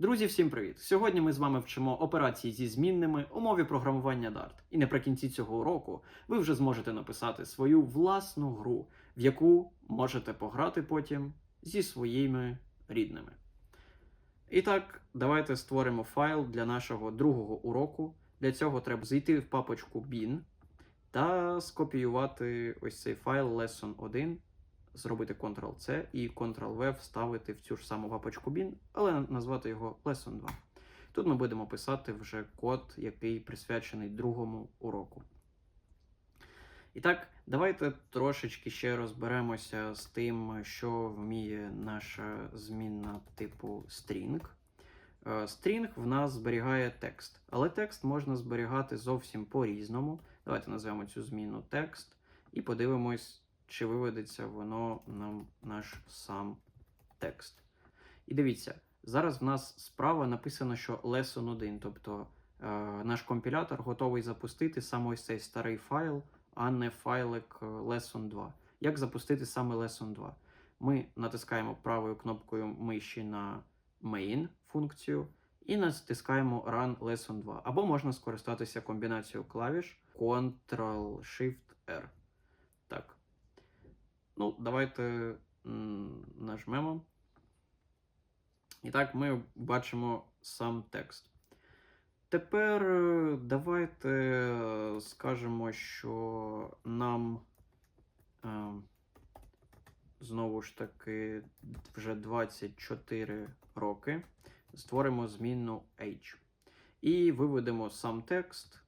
Друзі, всім привіт! Сьогодні ми з вами вчимо операції зі змінними у мові програмування Dart. І наприкінці цього уроку ви вже зможете написати свою власну гру, в яку можете пограти потім зі своїми рідними. І так, давайте створимо файл для нашого другого уроку. Для цього треба зайти в папочку bin та скопіювати ось цей файл lesson 1 зробити Ctrl-C і Ctrl-V вставити в цю ж саму папочку bin, але назвати його Lesson 2. Тут ми будемо писати вже код, який присвячений другому уроку. І так, давайте трошечки ще розберемося з тим, що вміє наша змінна типу string. Е, String в нас зберігає текст, але текст можна зберігати зовсім по-різному. Давайте назвемо цю зміну текст і подивимось, чи виведеться воно нам наш сам текст. І дивіться, зараз в нас справа написано, що lesson 1, тобто е, наш компілятор готовий запустити саме ось цей старий файл, а не файлик е, lesson 2. Як запустити саме lesson 2? Ми натискаємо правою кнопкою миші на main функцію і натискаємо Run Lesson 2. Або можна скористатися комбінацією клавіш Ctrl-Shift-R. Ну, давайте нажмемо. І так, ми бачимо сам текст. Тепер е, давайте скажемо, що нам е, знову ж таки вже 24 роки. Створимо змінну H. І виведемо сам текст.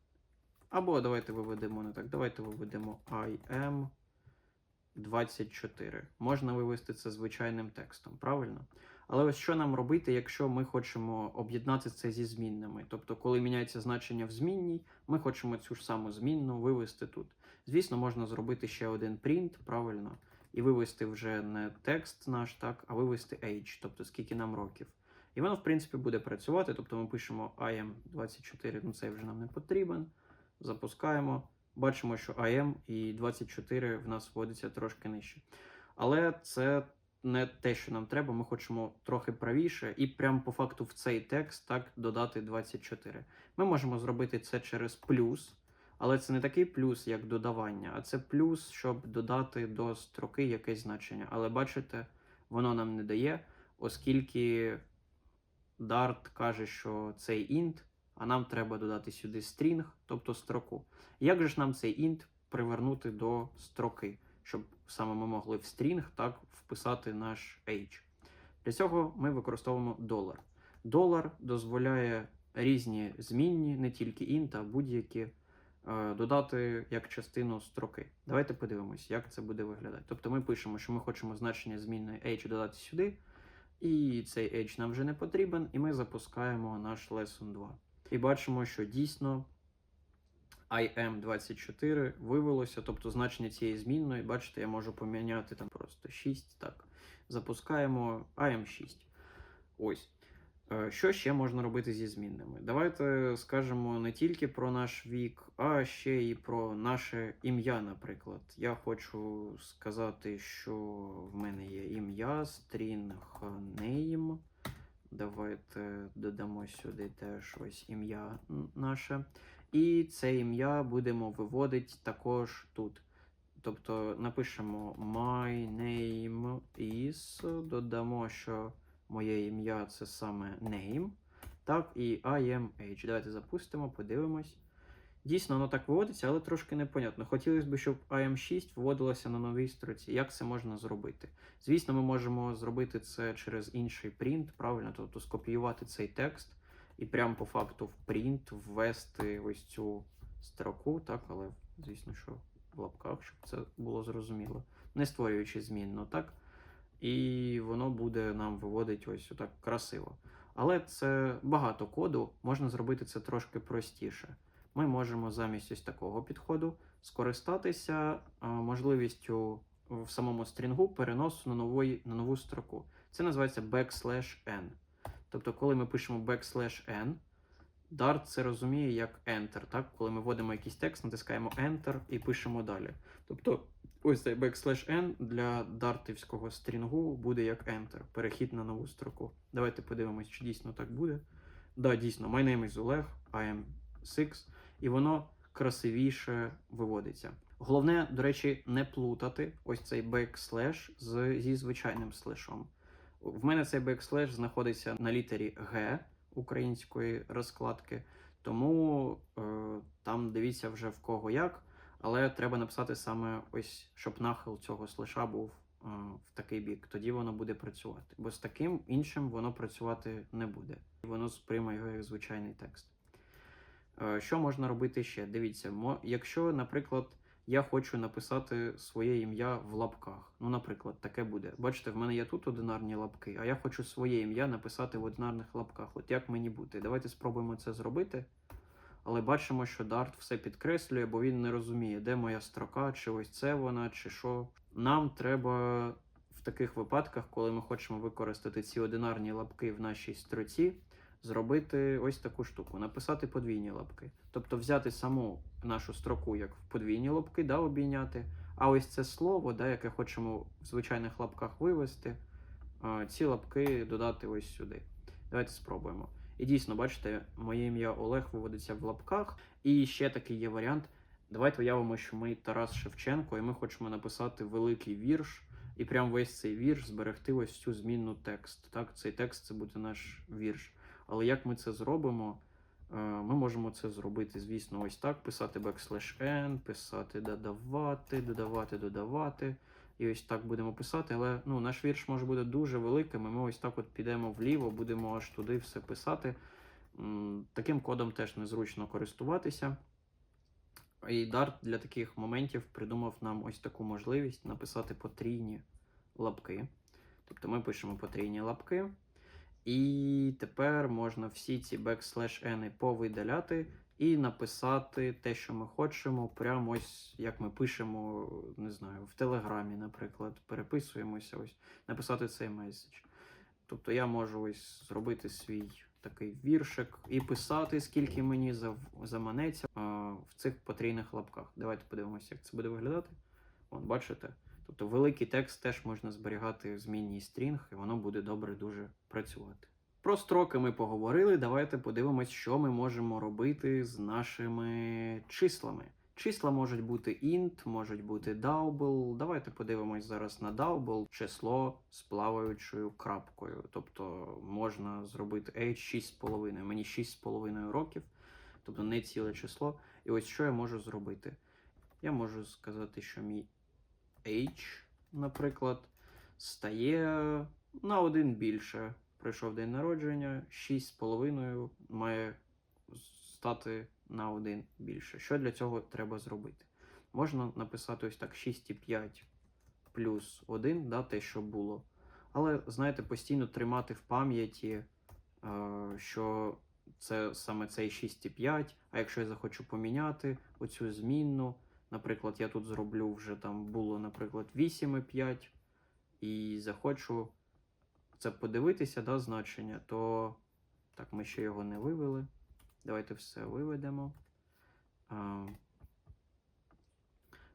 Або давайте виведемо не так. Давайте виведемо I am 24. Можна вивести це звичайним текстом, правильно? Але ось що нам робити, якщо ми хочемо об'єднати це зі змінними? Тобто, коли міняється значення в змінній, ми хочемо цю ж саму змінну вивести тут. Звісно, можна зробити ще один print, правильно, і вивести вже не текст наш, так, а вивести age, тобто скільки нам років. І воно, в принципі, буде працювати. Тобто ми пишемо IM 24, ну це вже нам не потрібен. Запускаємо. Бачимо, що AM і 24 в нас вводиться трошки нижче. Але це не те, що нам треба. Ми хочемо трохи правіше, і прямо по факту в цей текст так додати 24. Ми можемо зробити це через плюс, але це не такий плюс, як додавання, а це плюс, щоб додати до строки якесь значення. Але бачите, воно нам не дає, оскільки Dart каже, що цей int, а нам треба додати сюди string, тобто строку. Як же ж нам цей int привернути до строки, щоб саме ми могли в string так вписати наш age? Для цього ми використовуємо долар. Долар дозволяє різні змінні, не тільки int, а будь-які е, додати як частину строки. Давайте подивимось, як це буде виглядати. Тобто ми пишемо, що ми хочемо значення змінної age додати сюди, і цей age нам вже не потрібен, і ми запускаємо наш lesson 2. І бачимо, що дійсно IM24 вивелося, тобто значення цієї змінної, бачите, я можу поміняти там просто 6. Так. Запускаємо IM6. Ось. Е, Що ще можна робити зі змінними? Давайте скажемо не тільки про наш вік, а ще і про наше ім'я, наприклад. Я хочу сказати, що в мене є ім'я, string name. Давайте додамо сюди теж ось ім'я наше. І це ім'я будемо виводити також тут. Тобто напишемо my name is, додамо, що моє ім'я це саме name. Так, і I am age. Давайте запустимо, подивимось. Дійсно, воно так виводиться, але трошки непонятно. Хотілося б, щоб IM6 виводилося на новій строці. Як це можна зробити? Звісно, ми можемо зробити це через інший принт, правильно, тобто скопіювати цей текст і прямо по факту в принт ввести ось цю строку, так, але звісно, що в лапках, щоб це було зрозуміло, не створюючи змінну, так? І воно буде нам виводити ось отак красиво. Але це багато коду, можна зробити це трошки простіше. Ми можемо замість ось такого підходу скористатися можливістю в самому стрінгу переносу на, нової, на нову строку. Це називається backslash n. Тобто, коли ми пишемо backslash n, Dart це розуміє як Enter. Так? Коли ми вводимо якийсь текст, натискаємо Enter і пишемо далі. Тобто ось цей backslash n для дартівського стрінгу буде як enter, перехід на нову строку. Давайте подивимось, чи дійсно так буде. Да, дійсно, my name is Oleg, I am 6, і воно красивіше виводиться. Головне, до речі, не плутати ось цей backslash з, зі звичайним слешом. В мене цей backslash знаходиться на літері G української розкладки, тому е, там дивіться вже в кого як, але треба написати саме ось, щоб нахил цього слеша був е, в такий бік. Тоді воно буде працювати. Бо з таким іншим воно працювати не буде. Воно сприйме його як звичайний текст. Е, Що можна робити ще? Дивіться, якщо, наприклад, я хочу написати своє ім'я в лапках. Ну, наприклад, таке буде. Бачите, в мене є тут одинарні лапки, а я хочу своє ім'я написати в одинарних лапках. От як мені бути? Давайте спробуємо це зробити. Але бачимо, що Dart все підкреслює, бо він не розуміє, де моя строка, чи ось це вона, чи що. Нам треба в таких випадках, коли ми хочемо використати ці одинарні лапки в нашій строці, зробити ось таку штуку: написати подвійні лапки. Тобто взяти саму нашу строку як в подвійні лапки, да, обійняти. А ось це слово, да, яке хочемо в звичайних лапках вивести, ці лапки додати ось сюди. Давайте спробуємо. І дійсно, бачите, моє ім'я Олег виводиться в лапках. І ще такий є варіант. Давайте уявимо, що ми Тарас Шевченко, і ми хочемо написати великий вірш, і прям весь цей вірш зберегти ось цю змінну текст. Так, цей текст це буде наш вірш. Але як ми це зробимо? Е, Ми можемо це зробити, звісно, ось так: писати backslash n, писати додавати, додавати, додавати. І ось так будемо писати. Але ну, наш вірш може бути дуже великим, і ми ось так от підемо вліво, будемо аж туди все писати. Таким кодом теж незручно користуватися. І Dart для таких моментів придумав нам ось таку можливість написати потрійні лапки. Тобто ми пишемо потрійні лапки. І тепер можна всі ці backslash n повидаляти і написати те, що ми хочемо, прямо ось як ми пишемо, не знаю, в Телеграмі, наприклад, переписуємося, ось, написати цей меседж. Тобто я можу ось зробити свій такий віршик і писати, скільки мені заманеться в цих потрійних лапках. Давайте подивимося, як це буде виглядати. Вон, бачите? Тобто великий текст теж можна зберігати в змінній стрінг, і воно буде добре дуже працювати. Про строки ми поговорили. Давайте подивимось, що ми можемо робити з нашими числами. Числа можуть бути int, можуть бути double. Давайте подивимось зараз на double число з плаваючою крапкою. Тобто можна зробити age 6,5. Мені 6,5 років, тобто не ціле число. І ось що я можу зробити? Я можу сказати, що мій H, наприклад, стає на один більше. Прийшов день народження, 6,5 має стати на один більше. Що для цього треба зробити? Можна написати ось так: 6,5 плюс 1, да, те, що було. Але, знаєте, постійно тримати в пам'яті, е, що це саме цей 6,5, а якщо я захочу поміняти оцю змінну, Наприклад, я тут зроблю вже там було, наприклад, 8,5, і захочу це подивитися, да, значення, то так, ми ще його не вивели. Давайте все виведемо. А,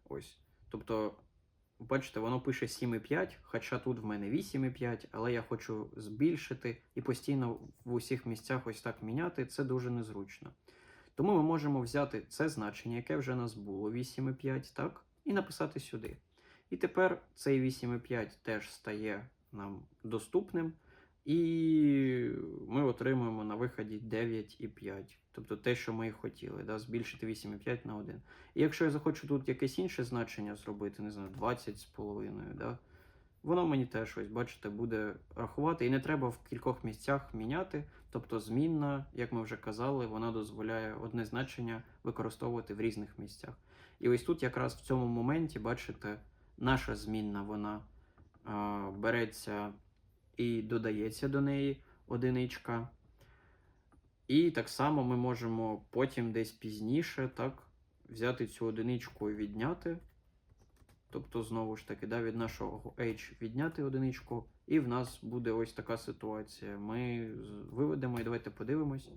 ось. Тобто, бачите, воно пише 7,5, хоча тут в мене 8,5, але я хочу збільшити і постійно в усіх місцях ось так міняти. Це дуже незручно. Тому ми можемо взяти це значення, яке вже у нас було 8,5, так, і написати сюди. І тепер цей 8,5 теж стає нам доступним, і ми отримуємо на виході 9,5. Тобто те, що ми і хотіли, да, збільшити 8,5 на 1. І якщо я захочу тут якесь інше значення зробити, не знаю, 20,5, да, воно мені теж ось, бачите, буде рахувати. І не треба в кількох місцях міняти. Тобто змінна, як ми вже казали, вона дозволяє одне значення використовувати в різних місцях. І ось тут якраз в цьому моменті, бачите, наша змінна вона а, береться і додається до неї одиничка. І так само ми можемо потім десь пізніше так, взяти цю одиничку і відняти. Тобто, знову ж таки, да, від нашого H відняти одиничку, і в нас буде ось така ситуація. Ми виведемо і давайте подивимось.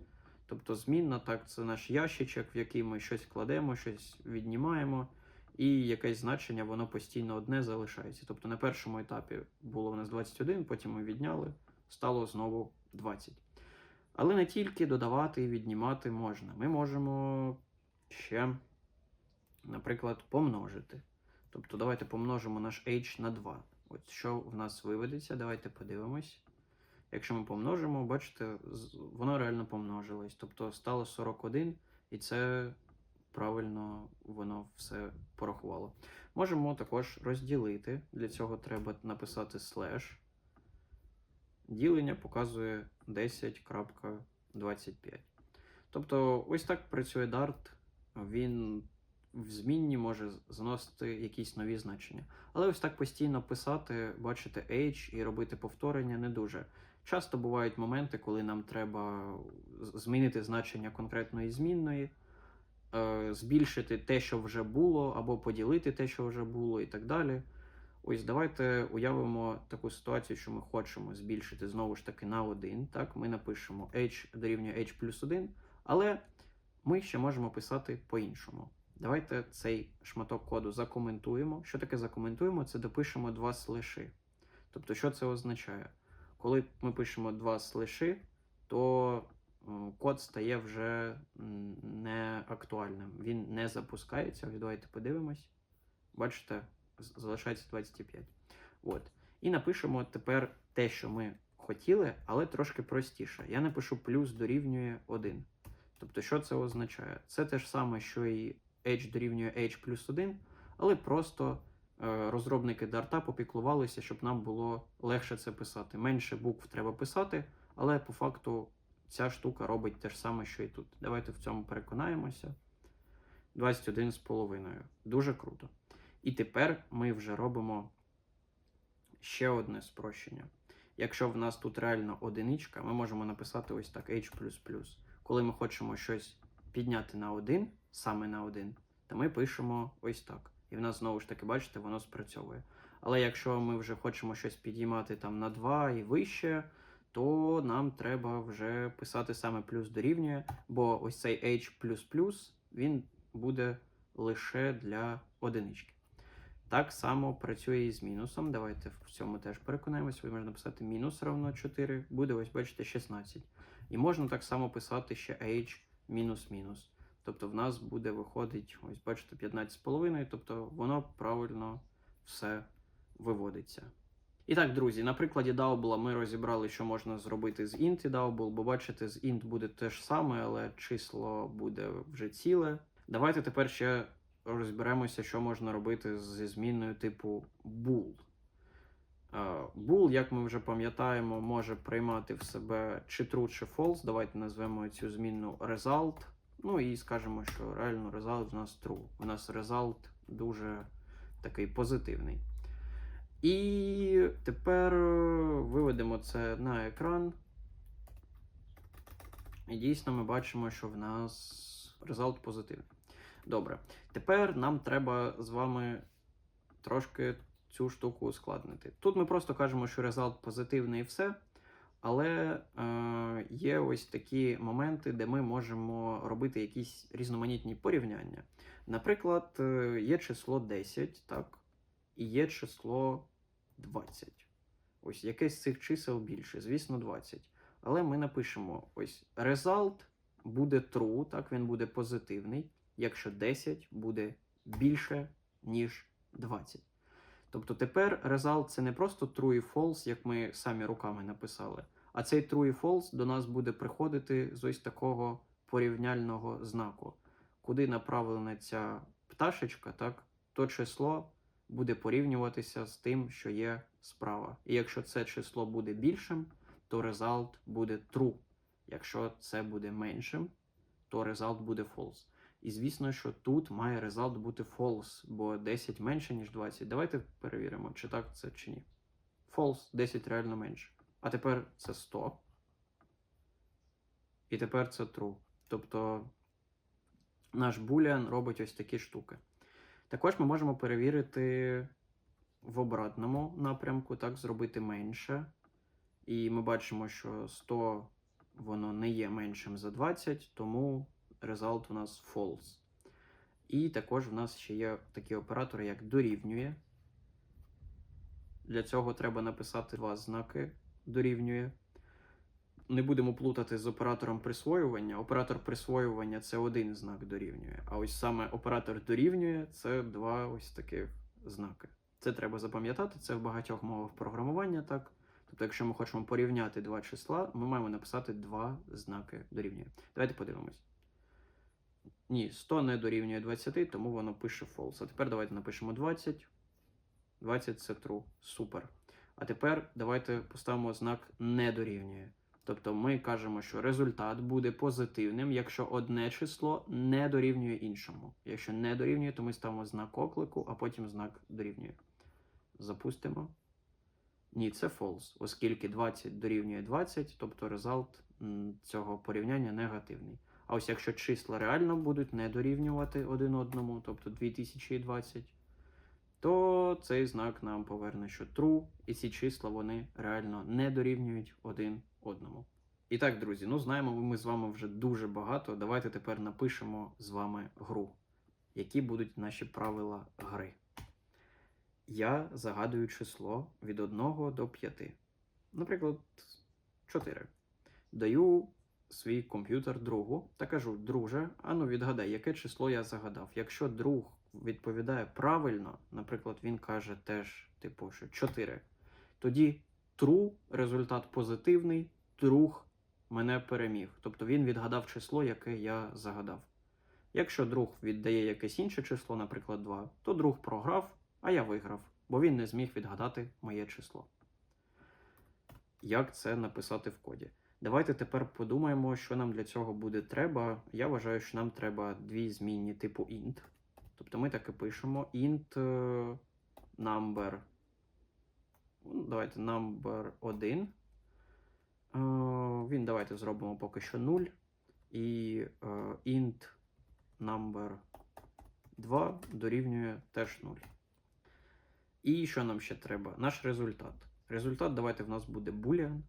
Тобто, змінна, так, це наш ящичок, в який ми щось кладемо, щось віднімаємо. і якесь значення воно постійно одне залишається. Тобто на першому етапі було у нас 21, потім ми відняли, стало знову 20. Але не тільки додавати і віднімати можна. Ми можемо ще, наприклад, помножити. Тобто давайте помножимо наш h на 2. От що в нас виведеться, давайте подивимось. Якщо ми помножимо, бачите, воно реально помножилось. Тобто стало 41, і це правильно воно все порахувало. Можемо також розділити. Для цього треба написати слеш. Ділення показує 10.25. Тобто, ось так працює Dart. Він в змінні може зносити якісь нові значення. Але ось так постійно писати, бачити H і робити повторення не дуже. Часто бувають моменти, коли нам треба змінити значення конкретної змінної, е, збільшити те, що вже було, або поділити те, що вже було, і так далі. Ось давайте уявимо таку ситуацію, що ми хочемо збільшити знову ж таки на 1. Так, ми напишемо h дорівнює h плюс 1, але ми ще можемо писати по-іншому. Давайте цей шматок коду закоментуємо. Що таке закоментуємо? Це допишемо два слеши. Тобто, що це означає? Коли ми пишемо два слеши, то код стає вже не актуальним. Він не запускається. Давайте подивимось. Бачите, залишається 25. От. І напишемо тепер те, що ми хотіли, але трошки простіше. Я напишу плюс дорівнює 1. Тобто, що це означає? Це те ж саме, що і h дорівнює h плюс 1, але просто е, розробники Дарта попіклувалися, щоб нам було легше це писати. Менше букв треба писати, але по факту ця штука робить те ж саме, що і тут. Давайте в цьому переконаємося. 21,5. Дуже круто. І тепер ми вже робимо ще одне спрощення. Якщо в нас тут реально одиничка, ми можемо написати ось так h. Коли ми хочемо щось підняти на 1, саме на 1, то ми пишемо ось так. І в нас знову ж таки, бачите, воно спрацьовує. Але якщо ми вже хочемо щось підіймати там на 2 і вище, то нам треба вже писати саме плюс дорівнює, бо ось цей h він буде лише для одинички. Так само працює і з мінусом. Давайте в цьому теж переконаємося. Ви можна написати мінус равно 4, буде ось, бачите, 16. І можна так само писати ще h мінус мінус. Тобто в нас буде виходить, ось бачите, 15,5, тобто воно правильно все виводиться. І так, друзі, на прикладі Double ми розібрали, що можна зробити з int і Double, бо бачите, з int буде те ж саме, але число буде вже ціле. Давайте тепер ще розберемося, що можна робити зі змінною типу bool. Bool, як ми вже пам'ятаємо, може приймати в себе чи true, чи false. Давайте назвемо цю змінну result. Ну і скажемо, що реально result у нас true. У нас result дуже такий позитивний. І тепер е, виведемо це на екран. І дійсно ми бачимо, що в нас результат позитивний. Добре. Тепер нам треба з вами трошки цю штуку ускладнити. Тут ми просто кажемо, що результат позитивний і все. Але е, є ось такі моменти, де ми можемо робити якісь різноманітні порівняння. Наприклад, е, є число 10, так, і є число 20. Ось яке з цих чисел більше? Звісно, 20. Але ми напишемо: ось result буде true, так, він буде позитивний, якщо 10 буде більше, ніж 20. Тобто тепер result це не просто true і false, як ми самі руками написали, а цей true і false до нас буде приходити з ось такого порівняльного знаку. Куди направлена ця пташечка, так, то число буде порівнюватися з тим, що є справа. І якщо це число буде більшим, то result буде true. Якщо це буде меншим, то result буде false. І звісно, що тут має result бути false, бо 10 менше, ніж 20. Давайте перевіримо, чи так це чи ні. False, 10 реально менше. А тепер це 100. І тепер це true. Тобто наш boolean робить ось такі штуки. Також ми можемо перевірити в обратному напрямку, так, зробити менше. І ми бачимо, що 100 воно не є меншим за 20, тому result у нас false. І також в нас ще є такі оператори, як дорівнює. Для цього треба написати два знаки дорівнює. Не будемо плутати з оператором присвоювання. Оператор присвоювання це один знак дорівнює. А ось саме оператор дорівнює це два ось таких знаки. Це треба запам'ятати, це в багатьох мовах програмування так. Тобто, якщо ми хочемо порівняти два числа, ми маємо написати два знаки дорівнює. Давайте подивимось. Ні, 100 не дорівнює 20, тому воно пише false. А тепер давайте напишемо 20. 20 це true. Супер. А тепер давайте поставимо знак не дорівнює. Тобто ми кажемо, що результат буде позитивним, якщо одне число не дорівнює іншому. Якщо не дорівнює, то ми ставимо знак оклику, а потім знак дорівнює. Запустимо. Ні, це false, оскільки 20 дорівнює 20, тобто результат цього порівняння негативний. А ось якщо числа реально будуть не дорівнювати один одному, тобто 2020, то цей знак нам поверне, що true, і ці числа вони реально не дорівнюють один одному. І так, друзі, ну знаємо ми з вами вже дуже багато. Давайте тепер напишемо з вами гру. Які будуть наші правила гри? Я загадую число від 1 до 5. Наприклад, 4. Даю свій комп'ютер другу та кажу: друже, ану відгадай, яке число я загадав. Якщо друг відповідає правильно, наприклад, він каже теж, типу, що 4, тоді true, результат позитивний, друг мене переміг. Тобто він відгадав число, яке я загадав. Якщо друг віддає якесь інше число, наприклад, 2, то друг програв, а я виграв, бо він не зміг відгадати моє число. Як це написати в коді? Давайте тепер подумаємо, що нам для цього буде треба. Я вважаю, що нам треба дві змінні типу int. Тобто ми так і пишемо int е, number. Ну, Давайте number 1. Е, Він давайте зробимо поки що 0. І е, int number 2 дорівнює теж 0. І що нам ще треба? Наш результат. Результат давайте в нас буде boolean.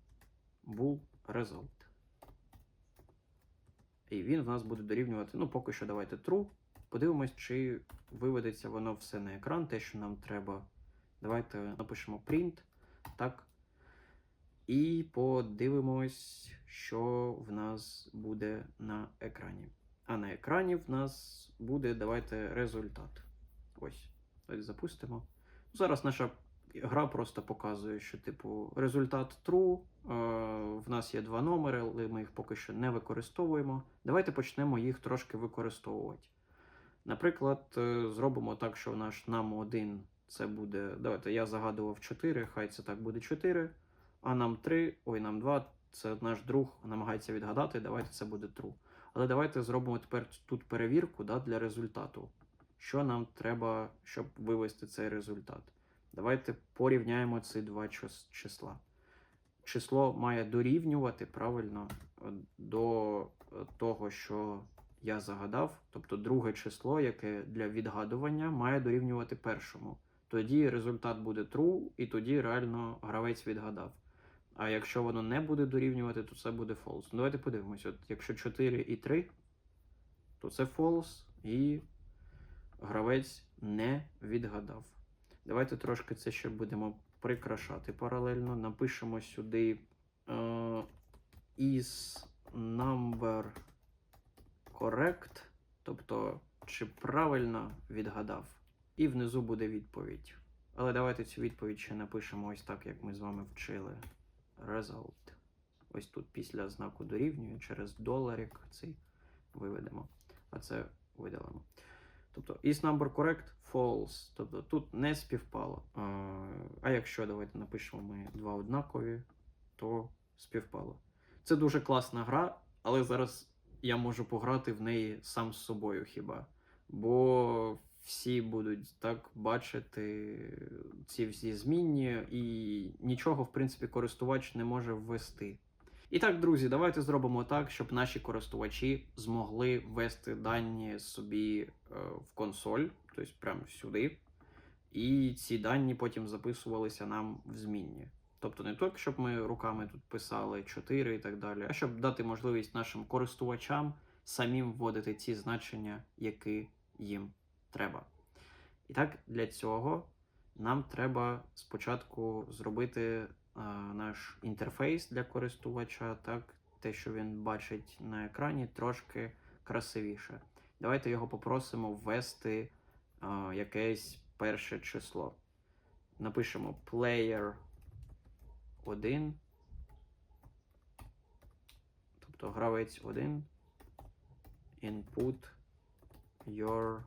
Bool result. І він в нас буде дорівнювати, ну, поки що давайте true. Подивимось, чи виведеться воно все на екран, те, що нам треба. Давайте напишемо print. Так. І подивимось, що в нас буде на екрані. А на екрані в нас буде, давайте, результат. Ось. Ось запустимо. Зараз наша гра просто показує, що, типу, результат true. Е, в нас є два номери, але ми їх поки що не використовуємо. Давайте почнемо їх трошки використовувати. Наприклад, е, зробимо так, що наш нам 1 це буде. Давайте я загадував 4, хай це так буде 4. А нам 3, ой, нам 2, це наш друг намагається відгадати. Давайте це буде true. Але давайте зробимо тепер тут перевірку да, для результату. Що нам треба, щоб вивести цей результат? Давайте порівняємо ці два числа. Число має дорівнювати правильно до е, того, що я загадав. Тобто друге число, яке для відгадування, має дорівнювати першому. Тоді результат буде true, і тоді реально гравець відгадав. А якщо воно не буде дорівнювати, то це буде false. Ну, давайте подивимося. От якщо 4 і 3, то це false, і гравець не відгадав. Давайте трошки це ще будемо прикрашати паралельно. Напишемо сюди е, is number correct, тобто чи правильно відгадав. І внизу буде відповідь. Але давайте цю відповідь ще напишемо ось так, як ми з вами вчили. Result. Ось тут після знаку дорівнює через доларик цей виведемо. А це видалимо. Тобто is number correct false. Тобто тут не співпало. А, якщо давайте напишемо ми два однакові, то співпало. Це дуже класна гра, але зараз я можу пограти в неї сам з собою хіба. Бо всі будуть так бачити ці всі змінні, і нічого, в принципі, користувач не може ввести. І так, друзі, давайте зробимо так, щоб наші користувачі змогли ввести дані собі е, в консоль, тобто прямо сюди. І ці дані потім записувалися нам в змінні. Тобто не тільки, щоб ми руками тут писали 4 і так далі, а щоб дати можливість нашим користувачам самим вводити ті значення, які їм треба. І так, для цього нам треба спочатку зробити наш інтерфейс для користувача, так, те, що він бачить на екрані, трошки красивіше. Давайте його попросимо ввести е, якесь перше число. Напишемо player 1. Тобто гравець 1. Input your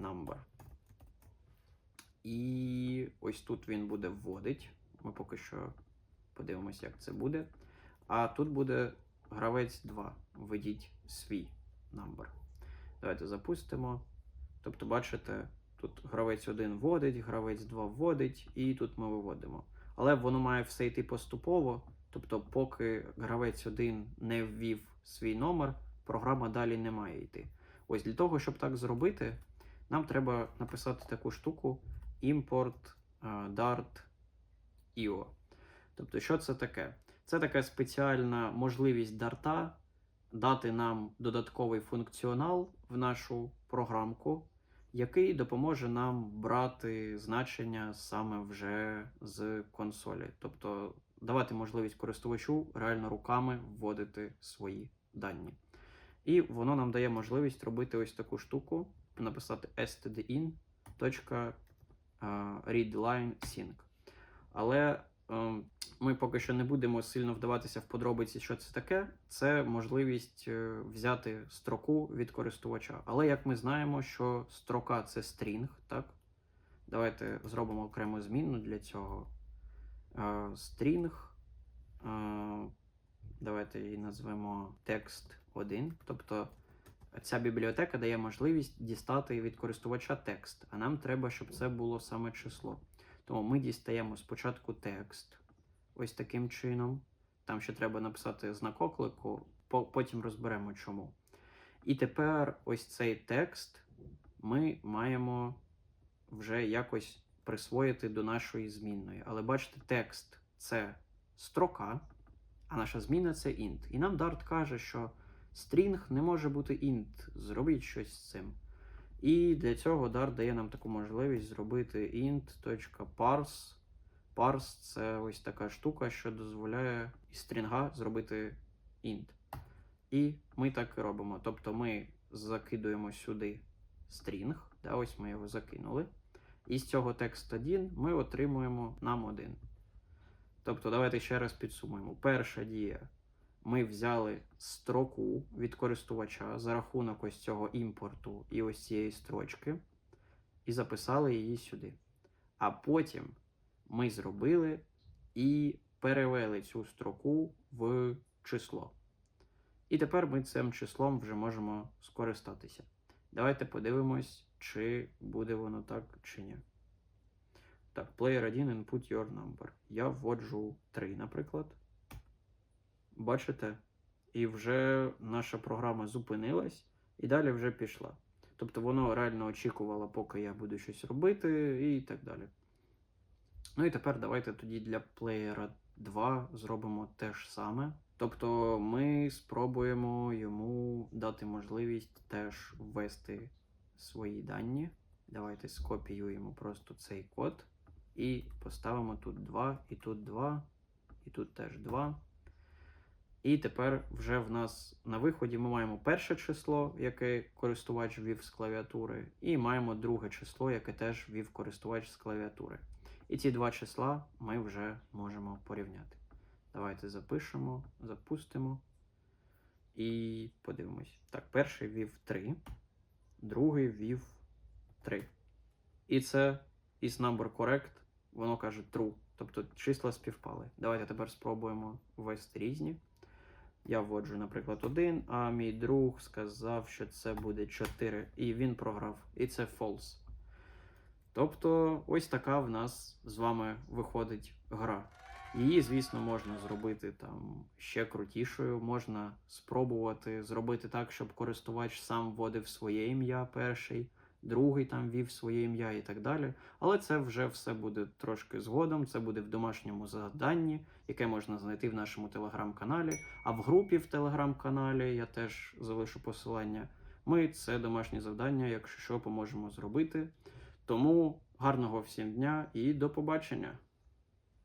number. І ось тут він буде вводить. Ми поки що подивимося, як це буде. А тут буде гравець 2. Введіть свій number. Давайте запустимо. Тобто, бачите, тут гравець 1 вводить, гравець 2 вводить, і тут ми виводимо. Але воно має все йти поступово. Тобто, поки гравець 1 не ввів свій номер, програма далі не має йти. Ось для того, щоб так зробити, нам треба написати таку штуку import е, dart IO. Тобто, що це таке? Це така спеціальна можливість дарта дати нам додатковий функціонал в нашу програмку, який допоможе нам брати значення саме вже з консолі. Тобто давати можливість користувачу реально руками вводити свої дані. І воно нам дає можливість робити ось таку штуку, написати stdin.readline.sync. Але ем, ми поки що не будемо сильно вдаватися в подробиці, що це таке. Це можливість е, взяти строку від користувача. Але як ми знаємо, що строка це стрінг, так? Давайте зробимо окрему змінну для цього. Е, Стрінг. е, Давайте її назвемо текст 1. Тобто ця бібліотека дає можливість дістати від користувача текст, а нам треба, щоб це було саме число. Тому ми дістаємо спочатку текст ось таким чином. Там ще треба написати знак оклику, потім розберемо чому. І тепер ось цей текст ми маємо вже якось присвоїти до нашої змінної. Але бачите, текст це строка, а наша зміна це int. І нам Dart каже, що стрінг не може бути int. Зробіть щось з цим. І для цього Dart дає нам таку можливість зробити int.parse. Parse це ось така штука, що дозволяє із стрінга зробити int. І ми так і робимо. Тобто ми закидуємо сюди стрінг, да, ось ми його закинули. І з цього text 1 ми отримуємо нам 1. Тобто, давайте ще раз підсумуємо. Перша дія. Ми взяли строку від користувача за рахунок ось цього імпорту і ось цієї строчки, і записали її сюди. А потім ми зробили і перевели цю строку в число. І тепер ми цим числом вже можемо скористатися. Давайте подивимось, чи буде воно так, чи ні. Так, player 1 input your number. Я вводжу 3, наприклад. Бачите? І вже наша програма зупинилась і далі вже пішла. Тобто воно реально очікувало, поки я буду щось робити, і так далі. Ну і тепер давайте тоді для плеєра 2 зробимо те ж саме. Тобто ми спробуємо йому дати можливість теж ввести свої дані. Давайте скопіюємо просто цей код і поставимо тут 2, і тут 2, і тут теж 2. І тепер вже в нас на виході ми маємо перше число, яке користувач ввів з клавіатури, і маємо друге число, яке теж ввів користувач з клавіатури. І ці два числа ми вже можемо порівняти. Давайте запишемо, запустимо і подивимось. Так, перший ввів 3, другий ввів 3. І це is number correct, воно каже true. Тобто числа співпали. Давайте тепер спробуємо ввести різні. Я вводжу, наприклад, 1, а мій друг сказав, що це буде 4, і він програв. І це false. Тобто, ось така в нас з вами виходить гра. Її, звісно, можна зробити там ще крутішою. Можна спробувати зробити так, щоб користувач сам вводив своє ім'я перший, другий там вів своє ім'я і так далі. Але це вже все буде трошки згодом. Це буде в домашньому заданні, яке можна знайти в нашому телеграм-каналі. А в групі в телеграм-каналі я теж залишу посилання. Ми це домашнє завдання, якщо що, поможемо зробити. Тому гарного всім дня і до побачення!